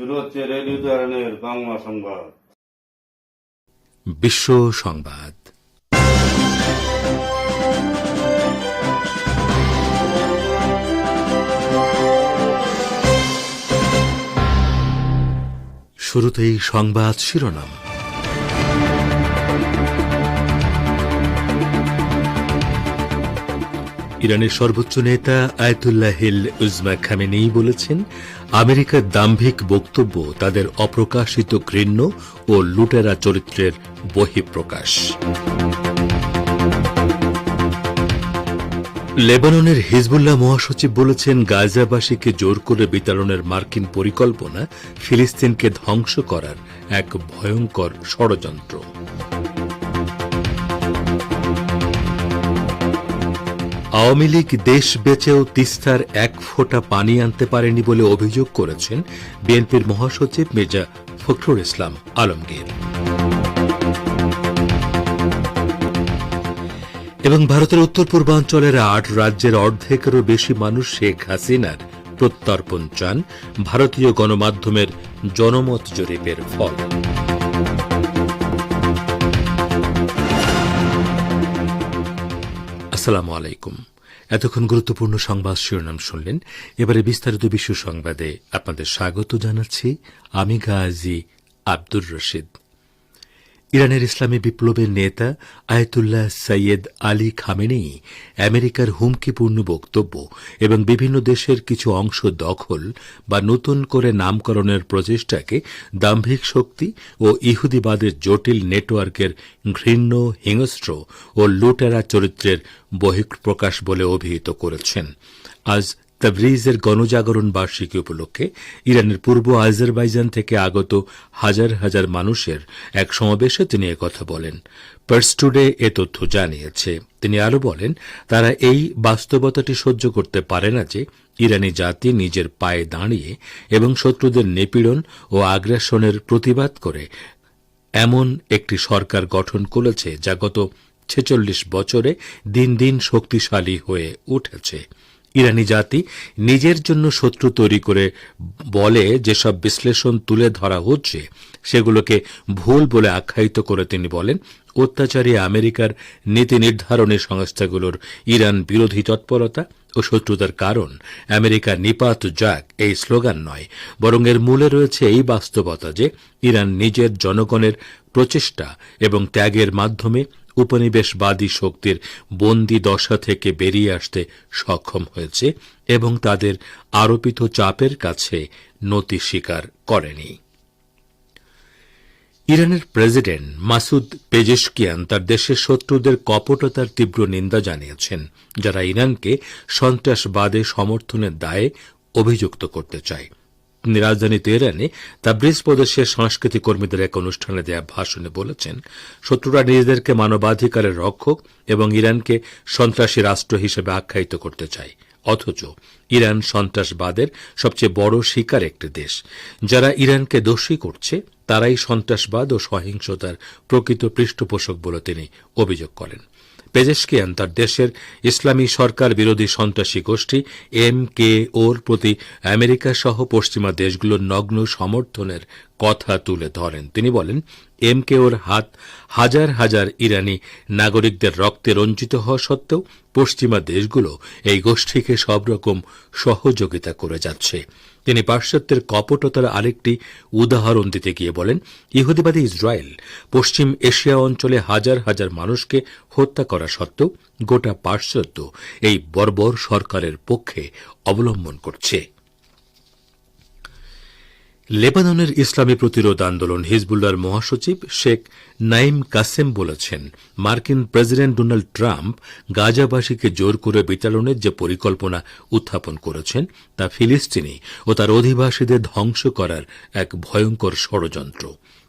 শুরু হচ্ছে রেডিও বাংলা সংবাদ। বিশ্ব সংবাদ। শুরুতেই সংবাদ শিরোনাম। ইরানের সর্বোচ্চ নেতা আয়তুল্লাহ হিল উজমা খামেনেই বলেছেন, আমেরিকার দাম্ভিক বক্তব্য তাদের অপ্রকাশিত ঘৃণ্য ও লুটেরা চরিত্রের বহিঃপ্রকাশ। লেবাননের হিজবুল্লাহ মহাসচিব বলেছেন, গাজাবাসীকে জোর করে বিতরণের মার্কিন পরিকল্পনা ফিলিস্তিনকে ধ্বংস করার এক ভয়ঙ্কর ষড়যন্ত্র। আওয়ামী লীগ দেশ বেচেও তিস্তার এক ফোঁটা পানি আনতে পারেনি বলে অভিযোগ করেছেন বিএনপির মহাসচিব মির্জা ফখরুল ইসলাম আলমগীর। এবং ভারতের উত্তর পূর্বাঞ্চলের আট রাজ্যের অর্ধেকেরও বেশি মানুষ শেখ হাসিনার প্রত্যর্পণ চান ভারতীয় গণমাধ্যমের জনমত জরিপের ফল। আসসালামু আলাইকুম। এতক্ষণ গুরুত্বপূর্ণ সংবাদ শিরোনাম শুনলেন। এবারে বিস্তারিত বিশ্ব সংবাদে আপনাদের স্বাগত জানাচ্ছি আমি গাজী আব্দুর রশিদ। ইরানের ইসলামী বিপ্লবের নেতা আয়তুল্লাহ সৈয়দ আলী খামেনেই আমেরিকার হুমকিপূর্ণ বক্তব্য এবং বিভিন্ন দেশের কিছু অংশ দখল বা নতুন করে নামকরণের প্রচেষ্টাকে দাম্ভিক শক্তি ও ইহুদিবাদের জটিল নেটওয়ার্কের ঘৃণ্য হিংস্র ও লুটেরা চরিত্রের বহিঃপ্রকাশ বলে অভিহিত করেছেন। আজ তাবরিজের গণজাগরণ বার্ষিকী উপলক্ষে ইরানের পূর্ব আজেরবাইজান থেকে আগত হাজার হাজার মানুষের এক সমাবেশে তিনি কথা বলেন। পার্স টুডে এ তথ্য জানিয়েছে। তিনি আরও বলেন, তারা এই বাস্তবতাটি সহ্য করতে পারে না যে ইরানি জাতি নিজের পায়ে দাঁড়িয়ে এবং শত্রুদের নিপীড়ন ও আগ্রাসনের প্রতিবাদ করে এমন একটি সরকার গঠন করেছে যা গত ছেচল্লিশ বছরে দিন দিন শক্তিশালী হয়ে উঠেছে। ইরানি জাতি নিজের জন্য শত্রু তৈরি করে বলে যেসব বিশ্লেষণ তুলে ধরা হচ্ছে, সেগুলোকে ভুল বলে আখ্যায়িত করে তিনি বলেন, অত্যাচারী আমেরিকার নীতি নির্ধারণী সংস্থাগুলোর ইরান বিরোধী তৎপরতা ও শত্রুতার কারণ। আমেরিকা নিপাত যাক এই স্লোগান নয়, বরং এর মূলে রয়েছে এই বাস্তবতা যে ইরান নিজের জনগণের প্রচেষ্টা এবং ত্যাগের মাধ্যমে উপনিবেশবাদী শক্তির বন্দি দশা থেকে বেরিয়ে আসতে সক্ষম হয়েছে এবং তাদের আরোপিত চাপের কাছে নতি স্বীকার করেনি। ইরানের প্রেসিডেন্ট মাসুদ পেজেশকিয়ান তার দেশের শত্রুদের কপটতার তীব্র নিন্দা জানিয়েছেন, যারা ইরানকে সন্ত্রাসবাদে সমর্থনের দায়ে অভিযুক্ত করতে চায়। রাজধানী তেহরানে তাব্রিজ প্রদেশের সংস্কৃতি কর্মীদের এক অনুষ্ঠানে দেয়া ভাষণে বলেছেন, শত্রুরা নিজেদেরকে মানবাধিকারের রক্ষক এবং ইরানকে সন্ত্রাসী রাষ্ট্র হিসেবে আখ্যায়িত করতে চায়। অথচ ইরান সন্ত্রাসবাদের সবচেয়ে বড় শিকার একটি দেশ। যারা ইরানকে দোষী করছে, তারাই সন্ত্রাসবাদ ও সহিংসতার প্রকৃত পৃষ্ঠপোষক বলে তিনি অভিযোগ করেন। পেজেশকিয়ান তার দেশের ইসলামী সরকার বিরোধী সন্ত্রাসী গোষ্ঠী এম কে ওর প্রতি আমেরিকা সহ পশ্চিমা দেশগুলোর নগ্ন সমর্থনের কথা তুলে ধরেন। তিনি বলেন এম কে ওর হাত হাজার হাজার ইরানি নাগরিকদের রক্তে রঞ্জিত হওয়া সত্ত্বেও পশ্চিমা দেশগুলো এই গোষ্ঠীকে সব রকম সহযোগিতা করে যাচ্ছে। তিনি পাশ্চাত্যের কপটতার আরেকটি উদাহরণ দিতে গিয়ে বলেন, ইহুদিবাদী ইসরায়েল পশ্চিম এশিয়া অঞ্চলে হাজার হাজার মানুষকে হত্যা করা সত্ত্বেও গোটা পাশ্চাত্য এই বর্বর সরকারের পক্ষে অবলম্বন করছে। লেবাননের ইসলামী প্রতিরোধ আন্দোলন হিজবুল্লার মহাসচিব শেখ নাইম কাসেম বলেছেন, মার্কিন প্রেসিডেন্ট ডোনাল্ড ট্রাম্প গাজাবাসীকে জোর করে বিতাড়নের যে পরিকল্পনা উত্থাপন করেছেন তা ফিলিস্তিনি ও তার অধিবাসীদের ধ্বংস করার এক ভয়ঙ্কর ষড়যন্ত্র।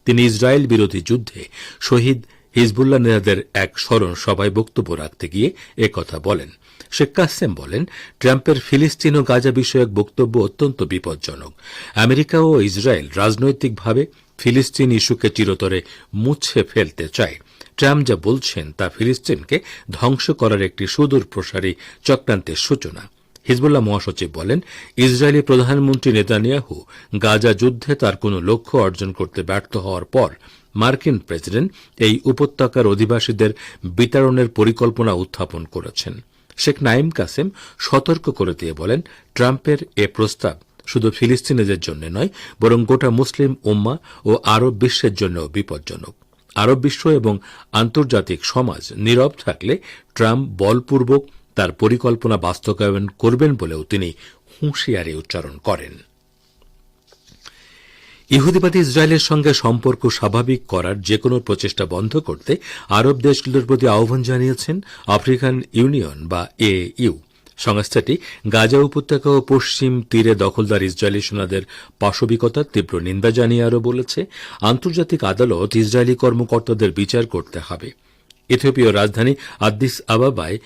তিনি ইসরায়েল বিরোধী যুদ্ধে শহীদ হিজবুল্লাহ নেতাদের এক স্মরণ সভায় বক্তব্য রাখতে গিয়ে একথা বলেন। শেখ কাসেম বলেন, ট্রাম্পের ফিলিস্তিন ও গাজা বিষয়ক বক্তব্য অত্যন্ত বিপজ্জনক। আমেরিকা ও ইসরায়েল রাজনৈতিকভাবে ফিলিস্তিন ইস্যুকে চিরতরে মুছে ফেলতে চায়। ট্রাম্প যা বলছেন তা ফিলিস্তিনকে ধ্বংস করার একটি সুদূর প্রসারী চক্রান্তের সূচনা। হিজবুল্লাহ মহাসচিব বলেন, ইসরায়েলি প্রধানমন্ত্রী নেতানিয়াহু গাজা যুদ্ধে তার কোনো লক্ষ্য অর্জন করতে ব্যর্থ হওয়ার পর মার্কিন প্রেসিডেন্ট এই উপত্যকার অধিবাসীদের বিতরণের পরিকল্পনা উত্থাপন করেছেন। শেখ নাইম কাসেম সতর্ক করে দিয়ে বলেন, ট্রাম্পের এ প্রস্তাব শুধু ফিলিস্তিনিদের জন্য নয়, বরং গোটা মুসলিম উম্মা ও আরব বিশ্বের জন্য বিপজ্জনক। আরব বিশ্ব এবং আন্তর্জাতিক সমাজ নীরব থাকলে ট্রাম্প বলপূর্বক তার পরিকল্পনা বাস্তবায়ন করবেন বলেও তিনি হুঁশিয়ারি উচ্চারণ করেন। ইহুদিবাদী ইসরায়েলের সঙ্গে সম্পর্ক স্বাভাবিক করার যে কোনো প্রচেষ্টা বন্ধ করতে আরব দেশগুলোর প্রতি আহ্বান জানিয়েছেন আফ্রিকান ইউনিয়ন বা এ ইউ। সংস্থাটি গাজা উপত্যকা ও পশ্চিম তীরে দখলদার ইসরায়েলি সেনাদের পাশবিকতার তীব্র নিন্দা জানিয়ে আরও বলেছে, আন্তর্জাতিক আদালত ইসরায়েলি কর্মকর্তাদের বিচার করতে হবে। ইথিওপীয় রাজধানী আদ্দিস আবাবায়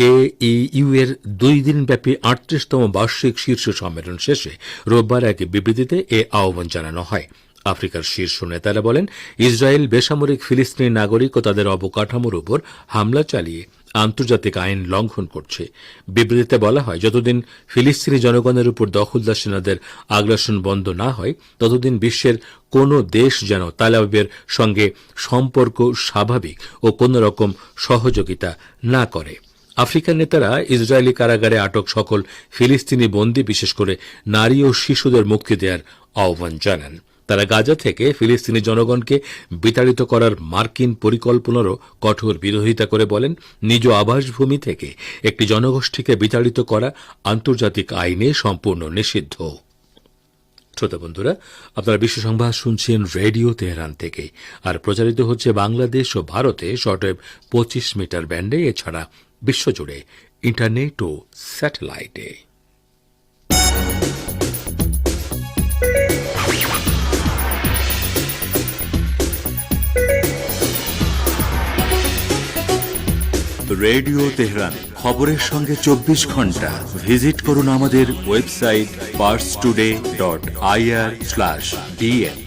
এইউ এর দুই দিনব্যাপী আটত্রিশতম বার্ষিক শীর্ষ সম্মেলন শেষে রোববার এক বিবৃতিতে এ আহ্বান জানানো হয়। আফ্রিকার শীর্ষ নেতারা বলেন, ইসরায়েল বেসামরিক ফিলিস্তিনি নাগরিক ও তাদের অবকাঠামোর উপর হামলা চালিয়ে আন্তর্জাতিক আইন লঙ্ঘন করছে। বিবৃতিতে বলা হয়, যতদিন ফিলিস্তিনি জনগণের উপর দখলদার সেনাদের আগ্রাসন বন্ধ না হয়, ততদিন বিশ্বের কোনো দেশ যেন তালাবের সঙ্গে সম্পর্ক স্বাভাবিক ও কোন রকম সহযোগিতা না করে। আফ্রিকার নেতারা ইসরায়েলি কারাগারে আটক সকল ফিলিস্তিনি বন্দী, বিশেষ করে নারী ও শিশুদের মুক্তি দেওয়ার আহ্বান জানান। তারা গাজা থেকে ফিলিস্তিনি জনগণকে বিতাড়িত করার মার্কিন পরিকল্পনারও কঠোর বিরোধিতা করে বলেন। নিজ আবাসভূমি থেকে একটি জনগোষ্ঠীকে বিতাড়িত করা আন্তর্জাতিক আইনে সম্পূর্ণ নিষিদ্ধ। শ্রোতা বন্ধুরা, আপনারা বিশ্ব সংবাদ শুনছেন রেডিও তেহরান থেকে। আর প্রচারিত হচ্ছে বাংলাদেশ ও ভারতে শর্টওয়েভ পঁচিশ মিটার ব্যান্ডে, এছাড়া বিশ্বজুড়ে ইন্টারনেট ও স্যাটেলাইটে। Radio Tehran. খবরের সঙ্গে চব্বিশ ঘণ্টা। ভিজিট করুন আমাদের website Pars Today dot IR slash DN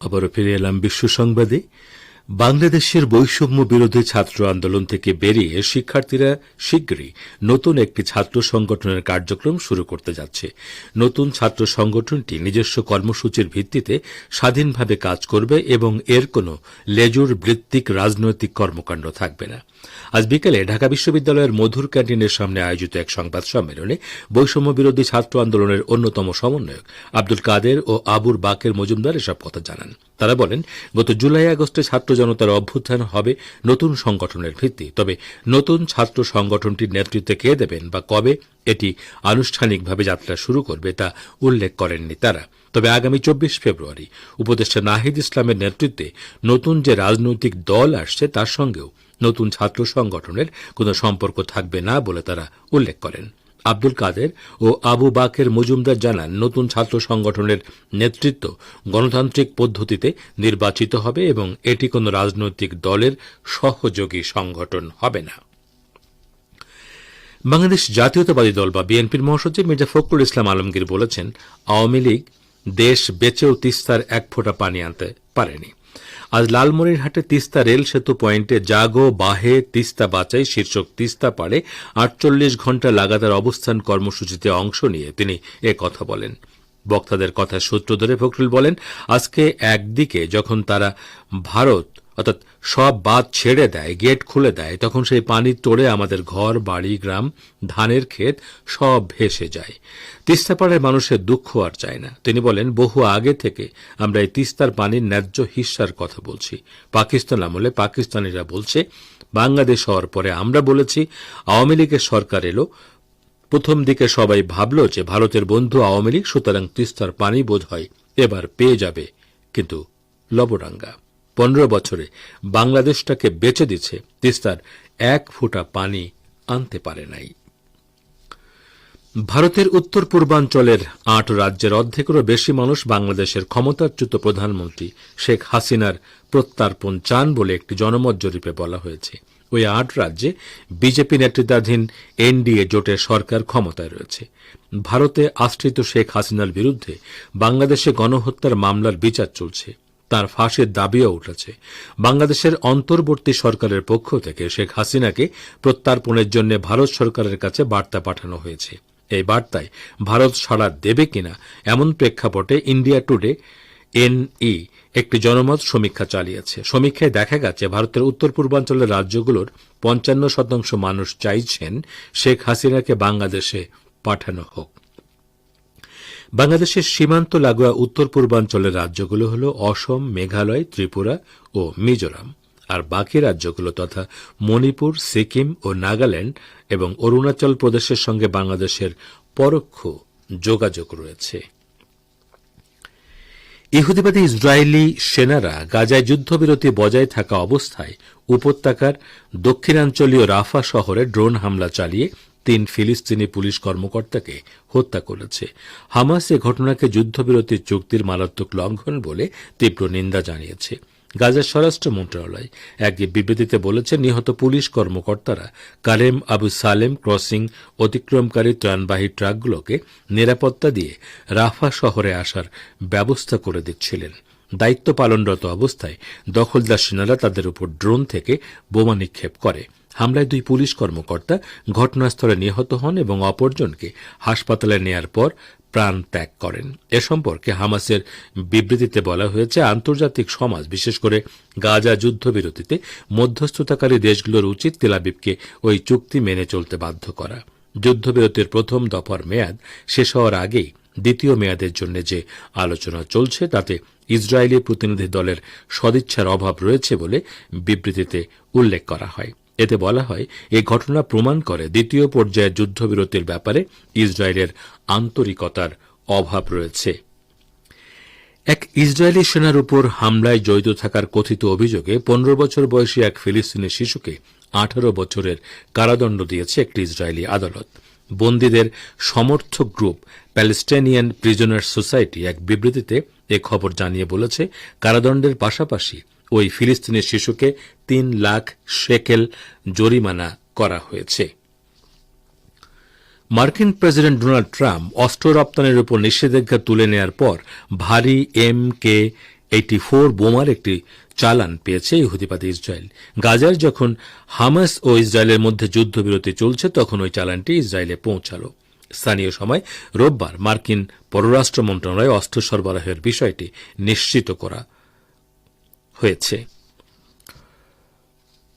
আবারও ফিরে এলাম বিশ্ব সংবাদে। বাংলাদেশের বৈষম্য বিরোধী ছাত্র আন্দোলন থেকে বেরিয়ে শিক্ষার্থীরা শীঘ্রই নতুন একটি ছাত্র সংগঠনের কার্যক্রম শুরু করতে যাচ্ছে। নতুন ছাত্র সংগঠনটি নিজস্ব কর্মসূচির ভিত্তিতে স্বাধীনভাবে কাজ করবে এবং এর কোনো লেজুর বৃত্তিক রাজনৈতিক কর্মকাণ্ড থাকবে না। আজ বিকেলে ঢাকা বিশ্ববিদ্যালয়ের মধুর ক্যান্টিনের সামনে আয়োজিত এক সংবাদ সম্মেলনে বৈষম্য বিরোধী ছাত্র আন্দোলনের অন্যতম সমন্বয়ক আব্দুল কাদের ও আবুর বাকের মজুমদার এসব কথা জানান। তারা বলেন, গত জুলাই আগস্টে ছাত্র জনতার অভ্যুত্থান হবে নতুন সংগঠনের ভিত্তি। তবে নতুন ছাত্র সংগঠনটির নেতৃত্বে কে দেবেন বা কবে এটি আনুষ্ঠানিকভাবে যাত্রা শুরু করবে তা উল্লেখ করেননি তারা। তবে আগামী চব্বিশ ফেব্রুয়ারি উপদেষ্টা নাহিদ ইসলামের নেতৃত্বে নতুন যে রাজনৈতিক দল আসছে তার সঙ্গেও নতুন ছাত্র সংগঠনের কোনো সম্পর্ক থাকবে না বলে তারা উল্লেখ করেন। আব্দুল কাদের ও আবু বাকের মজুমদার জানান, নতুন ছাত্র সংগঠনের নেতৃত্ব গণতান্ত্রিক পদ্ধতিতে নির্বাচিত হবে এবং এটি কোনো রাজনৈতিক দলের সহযোগী সংগঠন হবে না। বাংলাদেশ জাতীয়তাবাদী দল বা বিএনপির মহাসচিব মির্জা ফখরুল ইসলাম আলমগীর বলেছেন, আওয়ামী লীগ দেশ বেচেও তিস্তার এক ফোঁটা পানি আনতে পারেনি। আজ লালমনিরহাটে তিস্তা রেল সেতু পয়েন্টে জাগো, বাহে, তিস্তা বাঁচাই শীর্ষক তিস্তা পাড়ে আটচল্লিশ ঘণ্টা লাগাতার অবস্থান কর্মসূচিতে অংশ নিয়ে তিনি এ কথা বলেন। বক্তাদের কথা সূত্র ধরে ফখরুল বলেন, আজকে একদিকে যখন তারা ভারত অর্থাৎ সব বাদ ছেড়ে দেয়, গেট খুলে দেয়, তখন সেই পানি তোড়ে আমাদের ঘর, বাড়ি, গ্রাম, ধানের ক্ষেত সব ভেসে যায়। তিস্তাপাড়ের মানুষের দুঃখ আর চায় না। তিনি বলেন, বহু আগে থেকে আমরা এই তিস্তার পানির ন্যায্য হিস্সার কথা বলছি। পাকিস্তান আমলে পাকিস্তানিরা বলছে, বাংলাদেশ হওয়ার পরে আমরা বলেছি, আওয়ামী লীগের সরকার এলো। প্রথম দিকে সবাই ভাবল যে ভারতের বন্ধু আওয়ামী লীগ, সুতরাং তিস্তার পানি বোধ হয় এবার পেয়ে যাবে, কিন্তু লবডাঙ্গা পনেরো বছরে বাংলাদেশটাকে বেঁচে দিচ্ছে, তিস্তার এক ফোঁটা পানি আনতে পারে নাই। ভারতের উত্তর পূর্বাঞ্চলের আট রাজ্যের অর্ধেকেরও বেশি মানুষ বাংলাদেশের ক্ষমতাচ্যুত প্রধানমন্ত্রী শেখ হাসিনার প্রত্যার্পণ চান বলে একটি জনমত জরিপে বলা হয়েছে। ওই আট রাজ্যে বিজেপি নেতৃত্বাধীন এনডিএ জোটের সরকার ক্ষমতায় রয়েছে। ভারতে আশ্রিত শেখ হাসিনার বিরুদ্ধে বাংলাদেশে গণহত্যার মামলার বিচার চলছে। তার ফাঁসির দাবিও উঠেছে। বাংলাদেশের অন্তর্বর্তী সরকারের পক্ষ থেকে শেখ হাসিনাকে প্রত্যার্পণের জন্য ভারত সরকারের কাছে বার্তা পাঠানো হয়েছে। এই বার্তায় ভারত সাড়া দেবে কিনা এমন প্রেক্ষাপটে ইন্ডিয়া টুডে এনই একটি জনমত সমীক্ষা চালিয়েছে। সমীক্ষায় দেখা গেছে, ভারতের উত্তর পূর্বাঞ্চলের রাজ্যগুলোর পঞ্চান্ন শতাংশ মানুষ চাইছেন শেখ হাসিনাকে বাংলাদেশে পাঠানো হোক। বাংলাদেশের সীমান্ত লাগোয়া উত্তর পূর্বাঞ্চলের রাজ্যগুলো হল অসম, মেঘালয়, ত্রিপুরা ও মিজোরাম। আর বাকি রাজ্যগুলো তথা মণিপুর, সিকিম ও নাগাল্যান্ড এবং অরুণাচল প্রদেশের সঙ্গে বাংলাদেশের পরোক্ষ যোগাযোগ রয়েছে। ইহুদিবাদী ইসরায়েলি সেনারা গাজায় যুদ্ধবিরতি বজায় থাকা অবস্থায় উপত্যকার দক্ষিণাঞ্চলীয় রাফা শহরে ড্রোন হামলা চালিয়ে তিন ফিলিস্তিনি পুলিশ কর্মকর্তাকে হত্যা করেছে। হামাস এ ঘটনাকে যুদ্ধবিরতির চুক্তির মারাত্মক লঙ্ঘন বলে তীব্র নিন্দা জানিয়েছে। গাজার স্বরাষ্ট্র মন্ত্রণালয় এক বিবৃতিতে বলেছে, নিহত পুলিশ কর্মকর্তারা কালেম আবু সালেম ক্রসিং অতিক্রমকারী ত্রাণবাহী ট্রাকগুলোকে নিরাপত্তা দিয়ে রাফা শহরে আসার ব্যবস্থা করে দিচ্ছিলেন। দায়িত্ব পালনরত অবস্থায় দখলদার সেনারা তাদের উপর ড্রোন থেকে বোমা নিক্ষেপ করে। হামলায় দুই পুলিশ কর্মকর্তা ঘটনাস্থলে নিহত হন এবং অপরজনকে হাসপাতালে নেয়ার পর প্রাণ ত্যাগ করেন। এ সম্পর্কে হামাসের বিবৃতিতে বলা হয়েছে, আন্তর্জাতিক সমাজ, বিশেষ করে গাজা যুদ্ধবিরতিতে মধ্যস্থতাকারী দেশগুলোর উচিত তেলাবিবকে ওই চুক্তি মেনে চলতে বাধ্য করা। যুদ্ধবিরতির প্রথম দফার মেয়াদ শেষ হওয়ার আগেই দ্বিতীয় মেয়াদের জন্য যে আলোচনা চলছে, তাতে ইসরায়েলি প্রতিনিধি দলের সদিচ্ছার অভাব রয়েছে বলে বিবৃতিতে উল্লেখ করা হয়। এতে বলা হয়, এ ঘটনা প্রমাণ করে দ্বিতীয় পর্যায়ের যুদ্ধবিরতির ব্যাপারে ইসরায়েলের আন্তরিকতার অভাব রয়েছে। এক ইসরায়েলি সেনার উপর হামলায় জড়িত থাকার কথিত অভিযোগে পনেরো বছর বয়সী এক ফিলিস্তিনি শিশুকে আঠারো বছরের কারাদণ্ড দিয়েছে একটি ইসরায়েলি আদালত। বন্দীদের সমর্থক গ্রুপ প্যালেস্টাইনিয়ান প্রিজনার সোসাইটি এক বিবৃতিতে এ খবর জানিয়ে বলেছে, কারাদণ্ডের পাশাপাশি ওই ফিলিস্তিনি শিশুকে তিন লাখ শেকেল জরিমানা করা হয়েছে। মার্কিন প্রেসিডেন্ট ডোনাল্ড ট্রাম্প অস্ত্র রপ্তানির উপর নিষেধাজ্ঞা তুলে নেয়ার পর ভারী এম কে এইটি ফোর বোমার একটি চালান পেয়েছে ইহুদিবাদী ইসরায়েল। গাজার যখন হামাস ও ইসরায়েলের মধ্যে যুদ্ধবিরতি চলছে, তখন ওই চালানটি ইসরায়েলে পৌঁছালো। স্থানীয় সময় রোববার মার্কিন পররাষ্ট্র মন্ত্রণালয় অস্ত্র সরবরাহের বিষয়টি নিশ্চিত করা হয়েছে।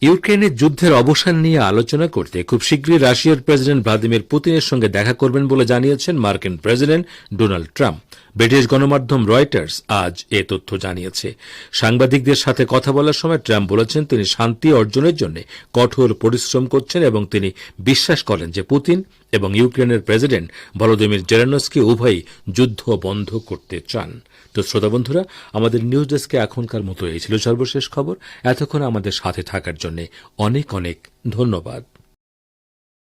ইউক্রেনের যুদ্ধের অবসান নিয়ে আলোচনা করতে খুব শীঘ্রই রাশিয়ার প্রেসিডেন্ট ভ্লাদিমির পুতিনের সঙ্গে দেখা করবেন বলে জানিয়েছেন মার্কিন প্রেসিডেন্ট ডোনাল্ড ট্রাম্প। ব্রিটিশ গণমাধ্যম রয়টার্স আজ এ তথ্য জানিয়েছে। সাংবাদিকদের সাথে কথা বলার সময় ট্রাম্প বলেছেন, তিনি শান্তি অর্জনের জন্য কঠোর পরিশ্রম করছেন এবং তিনি বিশ্বাস করেন যে পুতিন এবং ইউক্রেনের প্রেসিডেন্ট ভলোদিমির জেরানস্কি উভয়ই যুদ্ধ বন্ধ করতে চান। তো শ্রোতা বন্ধুরা, আমাদের নিউজ ডেস্কে এখনকার মতো এই ছিল সর্বশেষ খবর। এতক্ষণ আমাদের সাথে থাকার জন্য অনেক অনেক ধন্যবাদ।